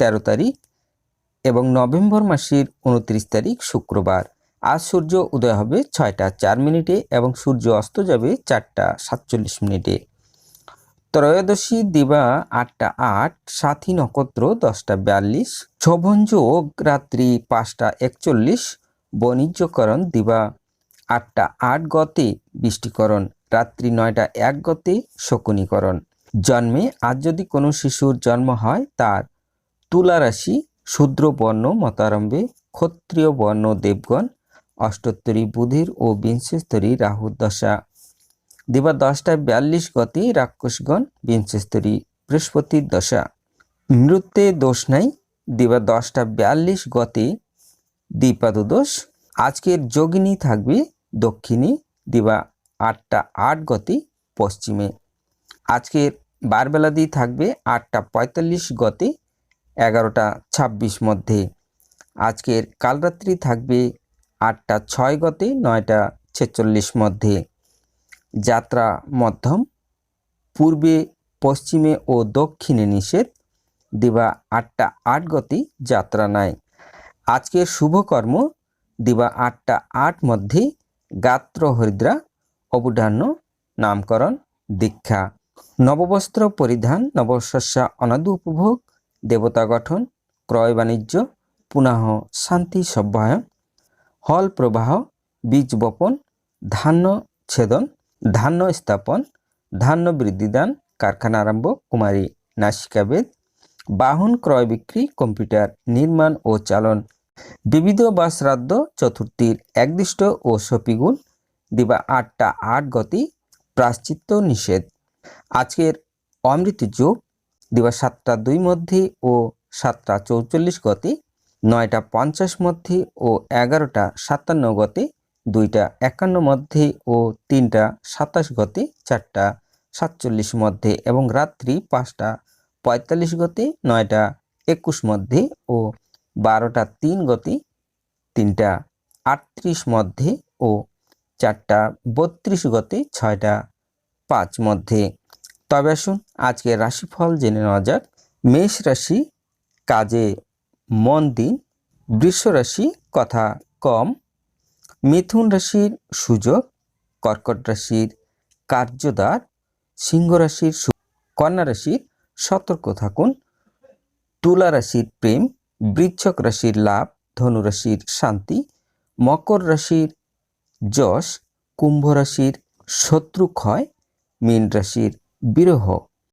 তেরো তারিখ এবং নভেম্বর মাসের উনত্রিশ তারিখ শুক্রবার। আজ সূর্য উদয় হবে ছয়টা চার মিনিটে এবং সূর্য অস্ত যাবে চারটা সাতচল্লিশ মিনিটে। ত্রয়োদশী দিবা আটটা আট, সাথী নক্ষত্র দশটা বিয়াল্লিশ ছভঞ্জোগ রাত্রি পাঁচটা একচল্লিশ, বাণিজ্যকরণ দিবা আটটা আট গতে বৃষ্টিকরণ, রাত্রি নয়টা এক গতে শকুনীকরণ। জন্মে আজ যদি কোনো শিশুর জন্ম হয় তার তুলা রাশি শূদ্র বর্ণ মতারম্ভে ক্ষত্রিয় বর্ণ দেবগণ, অষ্টোত্তরী বুধির ও বিংশস্তরী রাহুর দশা। দিবা দশটায় বিয়াল্লিশ গতি রাক্ষসগণ, বিংশস্তরী বৃহস্পতির দশা। মৃত্যে দোষ নাই দিবা দশটা বিয়াল্লিশ গতে দ্বিপাদোষ আজকের যোগিনী থাকবে দক্ষিণে, দিবা আটটা আট গতি পশ্চিমে। আজকের বারবেলা দিয়ে থাকবে আটটা পঁয়তাল্লিশ গতে এগারোটা ছাব্বিশ মধ্যে। আজকের কালরাত্রি থাকবে আটটা ছয় গতে, নয়টা ছেচল্লিশ মধ্যে। যাত্রা মধ্যম, পূর্বে পশ্চিমে ও দক্ষিণে নিষেধ, দিবা আটটা আট গতি যাত্রা নাই। আজকের শুভকর্ম, দিবা আটটা আট মধ্যে গাত্র হরিদ্রা, অবধান্য নামকরণ দীক্ষা। নববস্ত্র পরিধান, নবশস্য অনাদু উপভোগ দেবতা গঠন, ক্রয় বাণিজ্য পুনঃ শান্তি সভ্যায়ন হল প্রবাহ, বীজ বপন, ধান্য ছেদন, ধান্য স্থাপন, ধান্য বৃদ্ধিদান কারখানা আরম্ভ, কুমারী নাসিকাবেদ বাহন ক্রয় বিক্রি, কম্পিউটার নির্মাণ ও চালন। বিবিধ বা শ্রাদ্ধ চতুর্থীর একদিষ্ট ও সপিগুণ, দিবা আটটা আট গতি, প্রাশ্চিত্য নিষেধ। আজকের অমৃত যোগ দিবা সাতটা দুই মধ্যে ও সাতটা চৌচল্লিশ গতি, নয়টা পঞ্চাশ মধ্যে ও এগারোটা সাতান্ন গতি, দুইটা একান্ন মধ্যে ও তিনটা সাতাশ গতি, চারটা সাতচল্লিশ মধ্যে এবং রাত্রি পাঁচটা পঁয়তাল্লিশ গতি, নয়টা একুশ মধ্যে ও বারোটা তিন গতি, তিনটা আটত্রিশ মধ্যে ও চারটা বত্রিশ গতি, ছয়টা পাঁচ মধ্যে। তবে আসুন আজকে রাশিফল জেনে নেওয়া যাক। মেষ রাশি, কাজে মন দিন। বৃষ রাশি, কথা কম। মিথুন রাশির সুযোগ, কর্কট রাশির কার্যদার সিংহ রাশির কন্যা রাশির সতর্ক থাকুন। তুলা রাশির প্রেম, বৃচ্ছক রাশির লাভ, ধনু রাশির শান্তি। মকর রাশির যশ, কুম্ভ রাশির শত্রু ক্ষয় মীন রাশির বিরহ